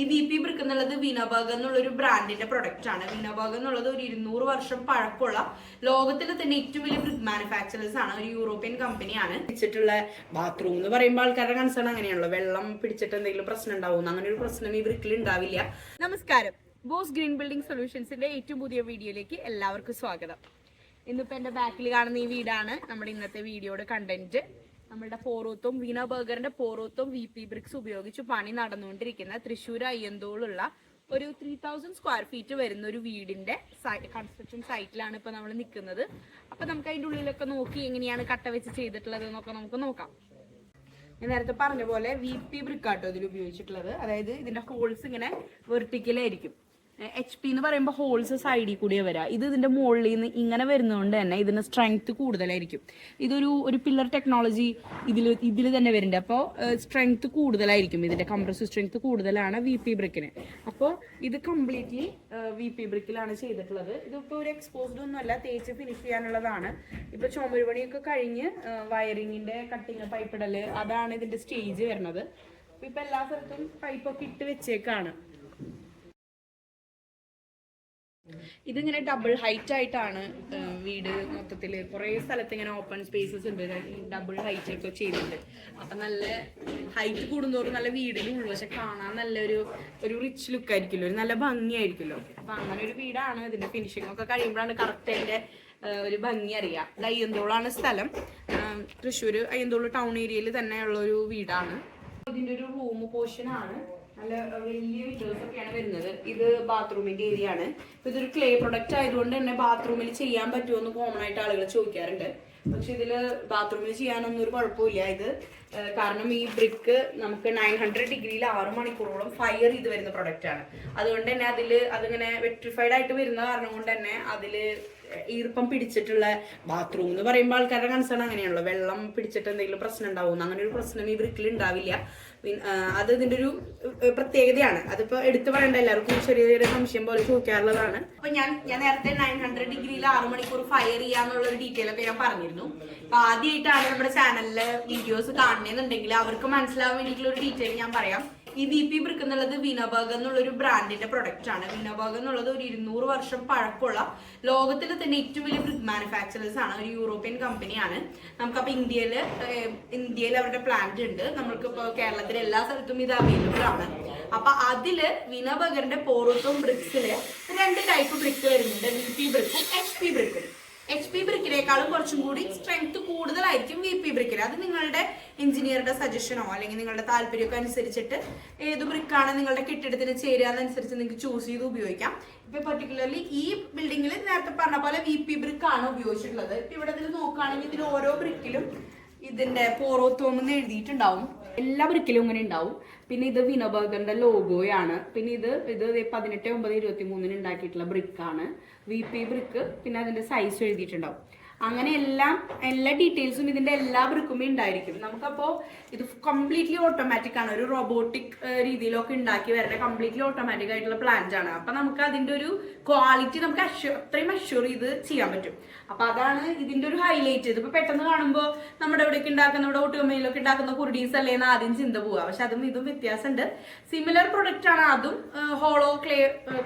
ഈ V P brick എന്നുള്ളത് വിനബർഗ് എന്നുള്ള ഒരു ബ്രാൻഡിന്റെ പ്രൊഡക്റ്റ് ആണ്. വിനബർഗ് എന്നുള്ളത് ഒരു ഇരുന്നൂറ് വർഷം പഴക്കമുള്ള ലോകത്തിലെ തന്നെ ഏറ്റവും വലിയ ബ്രിക്ക് മാനുഫാക്ചറേഴ്സ് ആണ്. ഒരു യൂറോപ്യൻ കമ്പനിയാണ് പിടിച്ചിട്ടുള്ള ബാത്റൂം എന്ന് പറയുമ്പോൾ ആൾക്കാരുടെ കൺസേൺ അങ്ങനെയാണല്ലോ. വെള്ളം പിടിച്ചിട്ട് എന്തെങ്കിലും പ്രശ്നം ഉണ്ടാവും അങ്ങനെ ഒരു പ്രശ്നം ഈ ബ്രിക്കിൽ ഉണ്ടാവില്ല. നമസ്കാരം. ബോസ് ഗ്രീൻ ബിൽഡിംഗ് സൊല്യൂഷൻസിന്റെ ഏറ്റവും പുതിയ വീഡിയോയിലേക്ക് എല്ലാവർക്കും സ്വാഗതം. ഇന്നിപ്പോ എന്റെ ബാക്കിൽ കാണുന്ന ഈ വീടാണ് നമ്മുടെ ഇന്നത്തെ വീഡിയോയുടെ കണ്ടന്റ് നമ്മുടെ പോറോത്തും വീണ ബർഗറിന്റെ പോറോത്തും വി പി ബ്രിക്സ് ഉപയോഗിച്ച് പണി നടന്നുകൊണ്ടിരിക്കുന്ന തൃശ്ശൂർ അയ്യന്തോളുള്ള ഒരു ത്രീ തൗസൻഡ് സ്ക്വയർ ഫീറ്റ് വരുന്ന ഒരു വീടിന്റെ കൺസ്ട്രക്ഷൻ സൈറ്റിലാണ് ഇപ്പൊ നമ്മൾ നിൽക്കുന്നത് അപ്പൊ നമുക്ക് അതിന്റെ ഉള്ളിലൊക്കെ നോക്കി എങ്ങനെയാണ് കട്ട വെച്ച് ചെയ്തിട്ടുള്ളത് എന്നൊക്കെ നമുക്ക് നോക്കാം. ഞാൻ നേരത്തെ പറഞ്ഞ പോലെ വി പി ബ്രിക്കാട്ടോ ഇതിൽ ഉപയോഗിച്ചിട്ടുള്ളത്. അതായത് ഇതിന്റെ ഹോൾസ് ഇങ്ങനെ വെർട്ടിക്കലായിരിക്കും എച്ച് പി എന്ന് പറയുമ്പോൾ ഹോൾസ് സൈഡിൽ കൂടിയേ വരാം. ഇത് ഇതിന്റെ മുകളിൽ നിന്ന് ഇങ്ങനെ വരുന്നതുകൊണ്ട് തന്നെ ഇതിന്റെ സ്ട്രെങ്ത് കൂടുതലായിരിക്കും. ഇതൊരു ഒരു പില്ലർ ടെക്നോളജി ഇതിൽ ഇതിൽ തന്നെ വരുന്നുണ്ട് അപ്പോൾ സ്ട്രെങ്ത് കൂടുതലായിരിക്കും. ഇതിന്റെ കംപ്രസ് സ്ട്രെങ്ത് കൂടുതലാണ് വി പി ബ്രിക്കിന് അപ്പോൾ ഇത് കംപ്ലീറ്റ്ലി വി പി ബ്രിക്കിലാണ് ചെയ്തിട്ടുള്ളത്. ഇതിപ്പോൾ ഒരു എക്സ്പോസ്ഡ് ഒന്നുമല്ല തേച്ച് ഫിനിഷ് ചെയ്യാനുള്ളതാണ്. ഇപ്പോൾ ചുമരുപണിയൊക്കെ കഴിഞ്ഞ് വയറിങ്ങിന്റെ കട്ടിങ് പൈപ്പിടൽ അതാണ് ഇതിന്റെ സ്റ്റേജ് വരുന്നത്. ഇപ്പൊ എല്ലാ സ്ഥലത്തും പൈപ്പൊക്കെ ഇട്ട് വെച്ചേക്കാണ്. ഇതിങ്ങനെ ഡബിൾ ഹൈറ്റ് ആയിട്ടാണ് വീട് മൊത്തത്തിൽ കുറേ സ്ഥലത്ത് ഇങ്ങനെ ഓപ്പൺ സ്പേസസ് ഉണ്ട് ഡബിൾ ഹൈറ്റ് ഒക്കെ ചെയ്തിട്ടുണ്ട്. അപ്പൊ നല്ല ഹൈറ്റ് കൂടുന്തോറും നല്ല വീടിന്റെ ഉൾവശം കാണാൻ നല്ലൊരു ഒരു റിച്ച് ലുക്ക് ആയിരിക്കുമല്ലോ. ഒരു നല്ല ഭംഗിയായിരിക്കുമല്ലോ. അപ്പൊ അങ്ങനെ ഒരു വീടാണ് ഇതിന്റെ ഫിനിഷിംഗ് ഒക്കെ കഴിയുമ്പോഴാണ് കറക്റ്റ് അതിന്റെ ഒരു ഭംഗി അറിയാം ഇത് അയ്യന്തോളാണ് സ്ഥലം. തൃശ്ശൂർ അയ്യന്തോൾ ടൗൺ ഏരിയയിൽ തന്നെയുള്ള ഒരു വീടാണ്. ഇതിന്റെ ഒരു റൂം പോർഷൻ ആണ്. നല്ല വലിയ വിൻഡോസ് ഒക്കെയാണ് വരുന്നത്. ഇത് ബാത്റൂമിന്റെ ഏരിയ ആണ് ഇപ്പൊ ഇതൊരു ക്ലേ പ്രൊഡക്റ്റ് ആയതുകൊണ്ട് തന്നെ ബാത്റൂമിൽ ചെയ്യാൻ പറ്റുമോ എന്ന് കോമൺ ആയിട്ട് ആളുകൾ ചോദിക്കാറുണ്ട്. പക്ഷെ ഇതിൽ ബാത്റൂമിൽ ചെയ്യാനൊന്നും ഒരു കുഴപ്പമില്ല. ഇത് കാരണം ഈ ബ്രിക്ക് നമുക്ക് നയൻ ഹൺഡ്രഡ് ഡിഗ്രിയിൽ ആറ് മണിക്കൂറോളം ഫയർ ചെയ്ത് വരുന്ന പ്രൊഡക്റ്റ് ആണ്. അതുകൊണ്ട് തന്നെ അതിൽ അതിങ്ങനെ വെട്രിഫൈഡ് ആയിട്ട് വരുന്ന കാരണം കൊണ്ട് തന്നെ അതിൽ ഈർപ്പം പിടിച്ചിട്ടുള്ള ബാത്റൂം എന്ന് പറയുമ്പോൾ ആൾക്കാരുടെ കൺസേൺ അങ്ങനെയാണല്ലോ. വെള്ളം പിടിച്ചിട്ട് എന്തെങ്കിലും പ്രശ്നം ഉണ്ടാവും അങ്ങനെ ഒരു പ്രശ്നം ഈ ബ്രിക്കിൽ ഉണ്ടാവില്ല. അത് ഇതിന്റെ ഒരു പ്രത്യേകതയാണ്. അതിപ്പോ എടുത്തു പറയേണ്ട എല്ലാവർക്കും ചെറിയ ചെറിയ സംശയം പോലെ ചോദിക്കാറുള്ളതാണ്. അപ്പൊ ഞാൻ ഞാൻ നേരത്തെ നയൻ ഹൺഡ്രഡ് ഡിഗ്രിയിൽ ആറ് മണിക്കൂർ ഫയർ ചെയ്യാന്നുള്ള ഒരു ഡീറ്റെയിൽ ഒക്കെ ഞാൻ പറഞ്ഞിരുന്നു. അപ്പൊ ആദ്യമായിട്ടാണ് നമ്മുടെ ചാനലിലെ വീഡിയോസ് കാണണമെന്നുണ്ടെങ്കിൽ അവർക്ക് മനസ്സിലാവാൻ വേണ്ടിയിട്ടുള്ള ഒരു ഡീറ്റെയിൽ ഞാൻ പറയാം. ഈ വി പി ബ്രിക്ക് എന്നുള്ളത് വിനബർഗ് എന്നുള്ള ഒരു ബ്രാൻഡിന്റെ പ്രൊഡക്റ്റ് ആണ്. വിനബർഗ് എന്നുള്ളത് ഒരു ഇരുന്നൂറ് വർഷം പഴക്കമുള്ള ലോകത്തിലെ തന്നെ ഏറ്റവും വലിയ ബ്രിക്ക് മാനുഫാക്ചറേഴ്സ് ആണ്. ഒരു യൂറോപ്യൻ കമ്പനിയാണ് നമുക്കപ്പോൾ ഇന്ത്യയിൽ ഏഹ്, ഇന്ത്യയിൽ അവരുടെ പ്ലാന്റ് ഉണ്ട്. നമ്മൾക്കിപ്പോൾ കേരളത്തിലെ എല്ലാ സ്ഥലത്തും ഇത് അവൈലബിൾ ആണ്. അപ്പൊ അതിൽ വിനബർഗറിന്റെ പോറോത്തും ബ്രിക്സിൽ രണ്ട് ടൈപ്പ് ബ്രിക്ക് വരുന്നുണ്ട്. വി പി ബ്രിക്കും എച്ച് പി ബ്രിക്കും എച്ച് പി ബ്രിക്കിനേക്കാളും കുറച്ചും കൂടി സ്ട്രെങ്ത് കൂടുതലായിരിക്കും വി പി ബ്രിക്കിന്. അത് നിങ്ങളുടെ എഞ്ചിനീയറുടെ സജഷനോ അല്ലെങ്കിൽ നിങ്ങളുടെ താല്പര്യമൊക്കെ അനുസരിച്ചിട്ട് ഏത് ബ്രിക്കാണ് നിങ്ങളുടെ കെട്ടിടത്തിന് ചേരുകയെന്നനുസരിച്ച് നിങ്ങൾക്ക് ചൂസ് ചെയ്ത് ഉപയോഗിക്കാം. ഇപ്പൊ പെർട്ടിക്കുലർലി ഈ ബിൽഡിങ്ങിൽ നേരത്തെ പറഞ്ഞ പോലെ വി പി ബ്രിക്ക് ആണ് ഉപയോഗിച്ചിട്ടുള്ളത്. ഇപ്പൊ ഇവിടെ ഇതിൽ നോക്കുകയാണെങ്കിൽ ഇതിൽ ഓരോ ബ്രിക്കിലും ഇതിന്റെ പോറോത്തോമെന്ന് എഴുതിയിട്ടുണ്ടാവും. എല്ലാ ബ്രിക്കിലും ഇങ്ങനെ ഉണ്ടാവും. പിന്നെ ഇത് വിനോബർഗറിന്റെ ലോഗോയാണ് പിന്നെ ഇത് ഇത് പതിനെട്ട് ഒമ്പത് ഇരുപത്തി മൂന്നിന് ഉണ്ടാക്കിയിട്ടുള്ള ബ്രിക്കാണ് വി പി ബ്രിക്ക്. പിന്നെ അതിന്റെ സൈസ് എഴുതിയിട്ടുണ്ടാവും. അങ്ങനെ എല്ലാം എല്ലാ ഡീറ്റെയിൽസും ഇതിന്റെ എല്ലാ ബ്രിക്കും ഉണ്ടായിരിക്കും. നമുക്കപ്പോ ഇത് കംപ്ലീറ്റ്ലി ഓട്ടോമാറ്റിക് ആണ്. ഒരു റോബോട്ടിക് രീതിയിലൊക്കെ ഉണ്ടാക്കി വരുന്ന കംപ്ലീറ്റ്ലി ഓട്ടോമാറ്റിക് ആയിട്ടുള്ള പ്ലാന്റ് ആണ്. അപ്പൊ നമുക്ക് അതിന്റെ ഒരു ക്വാളിറ്റി നമുക്ക് അഷ്യൂർ അത്രയും അഷ്യൂർ ചെയ്ത് ചെയ്യാൻ പറ്റും. അപ്പൊ അതാണ് ഇതിന്റെ ഒരു ഹൈലൈറ്റ് ഇതിപ്പോ പെട്ടെന്ന് കാണുമ്പോൾ നമ്മുടെ ഇവിടെയൊക്കെ ഉണ്ടാക്കുന്ന ഇവിടെ ഒട്ടുകമ്മയിലൊക്കെ ഉണ്ടാക്കുന്ന കുർഡീസ് അല്ലേന്ന് ആദ്യം ചിന്ത പോവുക. പക്ഷെ അതും ഇതും വ്യത്യാസമുണ്ട്. സിമിലർ പ്രൊഡക്റ്റ് ആണ് അതും ഹോളോ ക്ലേ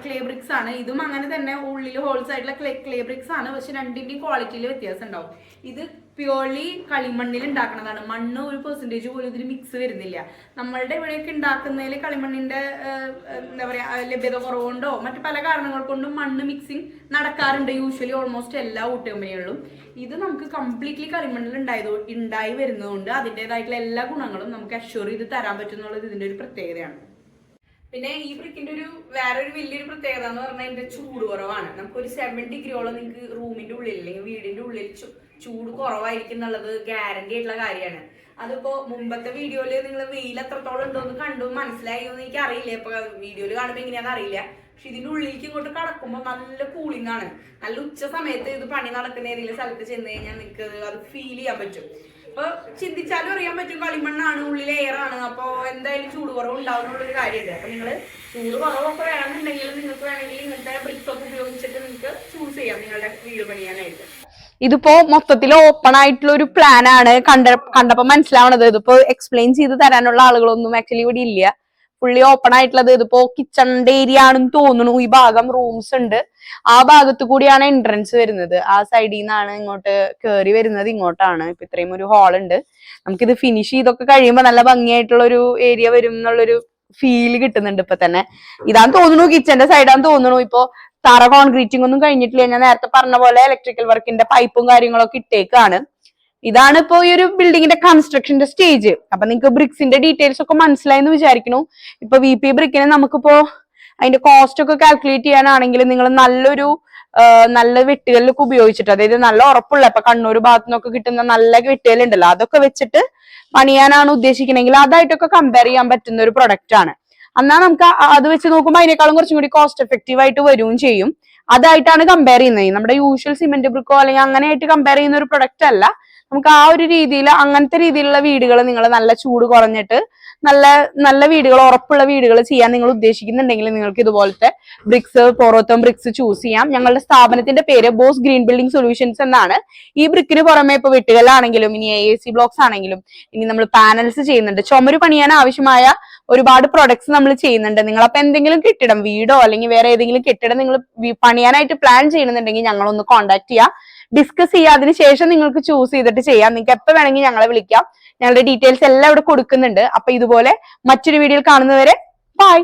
ക്ലേ ബ്രിക്സ് ആണ്. ഇതും അങ്ങനെ തന്നെ ഉള്ളിൽ ഹോൾസ് ആയിട്ടുള്ള ക്ലേ ക്ലേ ബ്രിക്സ് ആണ്. പക്ഷെ രണ്ടിന്റെയും ക്വാളിറ്റിയിൽ വ്യത്യാസം ഉണ്ടാവും ഇത് പ്യുവർലി കളിമണ്ണിൽ ഉണ്ടാക്കുന്നതാണ് മണ്ണ് ഒരു പെർസെന്റേജ് പോലും ഇതിൽ മിക്സ് വരുന്നില്ല. നമ്മളുടെ ഇവിടെയൊക്കെ ഉണ്ടാക്കുന്നതിൽ കളിമണ്ണിന്റെ എന്താ പറയുക ലഭ്യത കുറവുകൊണ്ടോ മറ്റു പല കാരണങ്ങൾ കൊണ്ടും മണ്ണ് മിക്സിങ് നടക്കാറുണ്ട്. യൂഷ്വലി ഓൾമോസ്റ്റ് എല്ലാ ഊട്ടുകമ്പനികളിലും ഇത് നമുക്ക് കംപ്ലീറ്റ്ലി കളിമണ്ണിൽ ഉണ്ടായത് ഉണ്ടായി വരുന്നതുകൊണ്ട് അതിന്റെതായിട്ടുള്ള എല്ലാ ഗുണങ്ങളും നമുക്ക് അഷ്യൂർ ചെയ്ത് തരാൻ പറ്റുന്നുള്ളത് ഇതിന്റെ ഒരു പ്രത്യേകതയാണ്. പിന്നെ ഈ ബ്രിക്കിന്റെ ഒരു വേറൊരു വലിയൊരു പ്രത്യേകത എന്ന് പറഞ്ഞാൽ ഇതിന്റെ ചൂട് കുറവാണ്. നമുക്ക് ഒരു സെവൻ ഡിഗ്രിയോളം നിങ്ങൾക്ക് റൂമിന്റെ ഉള്ളിൽ അല്ലെങ്കിൽ വീടിന്റെ ഉള്ളിൽ ചൂട് കുറവായിരിക്കും എന്നുള്ളത് ഗ്യാരണ്ടി ആയിട്ടുള്ള കാര്യമാണ്. അതിപ്പോ മുമ്പത്തെ വീഡിയോയിൽ നിങ്ങൾ വെയിൽ എത്രത്തോളം ഉണ്ടോന്ന് കണ്ടു മനസ്സിലായോ എന്ന് എനിക്ക് അറിയില്ല ഇപ്പൊ വീഡിയോയിൽ കാണുമ്പോൾ എങ്ങനെയാണെന്ന് അറിയില്ല. പക്ഷെ ഇതിന്റെ ഉള്ളിലേക്ക് ഇങ്ങോട്ട് കടക്കുമ്പോൾ നല്ല കൂളിംഗ് ആണ്. നല്ല ഉച്ച സമയത്ത് ഇത് പണി നടക്കുന്ന ഏതെങ്കിലും സ്ഥലത്ത് ചെന്ന് കഴിഞ്ഞാൽ നിങ്ങൾക്ക് അത് ഫീൽ ചെയ്യാൻ പറ്റും. അപ്പൊ ചിന്തിച്ചാലും അറിയാൻ പറ്റും കളിമണ്ണാണ് ഉള്ളിൽ എയർ ആണ്. അപ്പൊ എന്തായാലും ചൂട് കുറവ് ഉണ്ടാവുന്നുള്ളൊരു കാര്യമുണ്ട്. അപ്പൊ നിങ്ങൾ ചൂട് കുറവൊക്കെ വേണമെന്നുണ്ടെങ്കിൽ നിങ്ങൾക്ക് വേണമെങ്കിൽ ഇങ്ങനത്തെ ബ്രിക്സ് ഒക്കെ ഉപയോഗിച്ചിട്ട് നിങ്ങൾക്ക് ചൂസ് ചെയ്യാം നിങ്ങളുടെ വീട് പണിയാനായിട്ട്. ഇതിപ്പോ മൊത്തത്തിൽ ഓപ്പൺ ആയിട്ടുള്ള ഒരു പ്ലാൻ ആണ്. കണ്ട കണ്ടപ്പോ മനസ്സിലാവണത്. ഇതിപ്പോ എക്സ്പ്ലെയിൻ ചെയ്ത് തരാനുള്ള ആളുകളൊന്നും ആക്ച്വലി ഇവിടെ ഇല്ല. ഫുള്ളി ഓപ്പൺ ആയിട്ടുള്ളത് ഇതിപ്പോ കിച്ചണിന്റെ ഏരിയ ആണെന്ന് തോന്നുന്നു. ഈ ഭാഗം റൂംസ് ഉണ്ട്. ആ ഭാഗത്തു കൂടിയാണ് എൻട്രൻസ് വരുന്നത്. ആ സൈഡിൽ നിന്നാണ് ഇങ്ങോട്ട് കയറി വരുന്നത്. ഇങ്ങോട്ടാണ്. ഇപ്പൊ ഇത്രയും ഒരു ഹാൾ ഉണ്ട്. നമുക്കിത് ഫിനിഷ് ചെയ്തൊക്കെ കഴിയുമ്പോൾ നല്ല ഭംഗിയായിട്ടുള്ള ഒരു ഏരിയ വരും എന്നുള്ളൊരു ഫീൽ കിട്ടുന്നുണ്ട് ഇപ്പൊ തന്നെ. ഇതാന്ന് തോന്നുന്നു കിച്ചന്റെ സൈഡാന്ന് തോന്നുന്നു. ഇപ്പൊ തറ കോൺക്രീറ്റിംഗ് ഒന്നും കഴിഞ്ഞിട്ടില്ല. ഞാൻ നേരത്തെ പറഞ്ഞ പോലെ ഇലക്ട്രിക്കൽ വർക്കിന്റെ പൈപ്പും കാര്യങ്ങളൊക്കെ ഇട്ടേക്കാണ്. ഇതാണ് ഇപ്പോ ഈ ഒരു ബിൽഡിങ്ങിന്റെ കൺസ്ട്രക്ഷന്റെ സ്റ്റേജ് അപ്പൊ നിങ്ങൾക്ക് ബ്രിക്സിന്റെ ഡീറ്റെയിൽസ് ഒക്കെ മനസ്സിലായി എന്ന് വിചാരിക്കുന്നു. ഇപ്പൊ വി പി ബ്രിക്കിന് നമുക്കിപ്പോ അതിന്റെ കോസ്റ്റ് ഒക്കെ കാൽക്കുലേറ്റ് ചെയ്യാനാണെങ്കിൽ നിങ്ങൾ നല്ലൊരു നല്ല വെട്ടുകല്ലൊക്കെ ഉപയോഗിച്ചിട്ട് അതായത് നല്ല ഉറപ്പുള്ള ഇപ്പൊ കണ്ണൂർ ഭാഗത്തു നിന്നൊക്കെ കിട്ടുന്ന നല്ല വെട്ടുകല്ലുണ്ടല്ലോ അതൊക്കെ വെച്ചിട്ട് പണിയാനാണ് ഉദ്ദേശിക്കണമെങ്കിൽ അതായിട്ടൊക്കെ കമ്പയർ ചെയ്യാൻ പറ്റുന്ന ഒരു പ്രൊഡക്റ്റ് ആണ്. എന്നാൽ നമുക്ക് അത് വെച്ച് നോക്കുമ്പോൾ അതിനേക്കാളും കുറച്ചും കൂടി കോസ്റ്റ് എഫക്റ്റീവ് ആയിട്ട് വരികയും ചെയ്യും. അതായിട്ടാണ് കമ്പയർ ചെയ്യുന്നത്. നമ്മുടെ യൂഷ്വൽ സിമെന്റ് ബ്രിക്കോ അല്ലെങ്കിൽ അങ്ങനെയായിട്ട് കമ്പയർ ചെയ്യുന്ന ഒരു പ്രൊഡക്റ്റ് അല്ല. നമുക്ക് ആ ഒരു രീതിയിൽ അങ്ങനത്തെ രീതിയിലുള്ള വീടുകൾ നിങ്ങൾ നല്ല ചൂട് കുറഞ്ഞിട്ട് നല്ല നല്ല വീടുകൾ ഉറപ്പുള്ള വീടുകൾ ചെയ്യാൻ നിങ്ങൾ ഉദ്ദേശിക്കുന്നുണ്ടെങ്കിൽ നിങ്ങൾക്ക് ഇതുപോലത്തെ ബ്രിക്സ് പോറോത്തോം ബ്രിക്സ് ചൂസ് ചെയ്യാം. ഞങ്ങളുടെ സ്ഥാപനത്തിന്റെ പേര് ബോസ് ഗ്രീൻ ബിൽഡിംഗ് സൊല്യൂഷൻസ് എന്നാണ്. ഈ ബ്രിക്കിന് പുറമെ ഇപ്പൊ വീട്ടുകളാണെങ്കിലും ഇനി എ ബ്ലോക്സ് ആണെങ്കിലും ഇനി നമ്മൾ പാനൽസ് ചെയ്യുന്നുണ്ട്. ചുമര് പണിയാൻ ആവശ്യമായ ഒരുപാട് പ്രൊഡക്ട്സ് നമ്മൾ ചെയ്യുന്നുണ്ട്. നിങ്ങൾ അപ്പൊ എന്തെങ്കിലും കെട്ടിടം വീടോ അല്ലെങ്കിൽ വേറെ ഏതെങ്കിലും കെട്ടിടം നിങ്ങൾ പണിയാനായിട്ട് പ്ലാൻ ചെയ്യണമെന്നുണ്ടെങ്കിൽ ഞങ്ങളൊന്ന് കോൺടാക്ട് ചെയ്യാം. ഡിസ്കസ് ചെയ്യുക അതിനുശേഷം നിങ്ങൾക്ക് ചൂസ് ചെയ്തിട്ട് ചെയ്യാം. നിങ്ങൾക്ക് എപ്പോ വേണമെങ്കിൽ ഞങ്ങളെ വിളിക്കാം. ഞങ്ങളുടെ ഡീറ്റെയിൽസ് എല്ലാം ഇവിടെ കൊടുക്കുന്നുണ്ട്. അപ്പൊ ഇതുപോലെ മറ്റൊരു വീഡിയോയിൽ കാണുന്നവരെ ബൈ